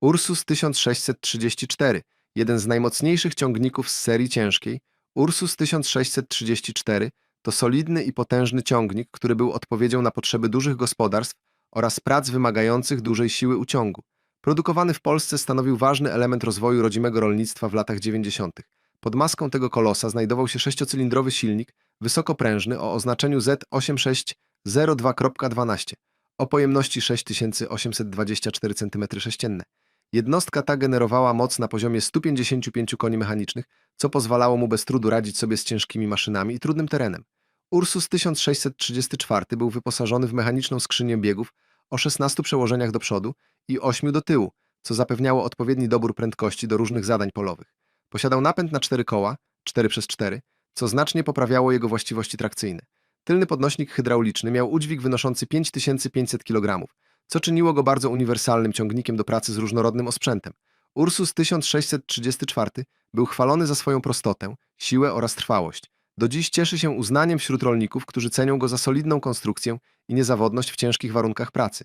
Ursus 1634, jeden z najmocniejszych ciągników z serii ciężkiej, Ursus 1634 to solidny i potężny ciągnik, który był odpowiedzią na potrzeby dużych gospodarstw oraz prac wymagających dużej siły uciągu. Produkowany w Polsce stanowił ważny element rozwoju rodzimego rolnictwa w latach 90. Pod maską tego kolosa znajdował się sześciocylindrowy silnik wysokoprężny o oznaczeniu Z8602.12 o pojemności 6824 cm3. Jednostka ta generowała moc na poziomie 155 koni mechanicznych, co pozwalało mu bez trudu radzić sobie z ciężkimi maszynami i trudnym terenem. Ursus 1634 był wyposażony w mechaniczną skrzynię biegów o 16 przełożeniach do przodu i 8 do tyłu, co zapewniało odpowiedni dobór prędkości do różnych zadań polowych. Posiadał napęd na 4 koła, 4x4, co znacznie poprawiało jego właściwości trakcyjne. Tylny podnośnik hydrauliczny miał udźwig wynoszący 5500 kg, co czyniło go bardzo uniwersalnym ciągnikiem do pracy z różnorodnym osprzętem. Ursus 1634 był chwalony za swoją prostotę, siłę oraz trwałość. Do dziś cieszy się uznaniem wśród rolników, którzy cenią go za solidną konstrukcję i niezawodność w ciężkich warunkach pracy.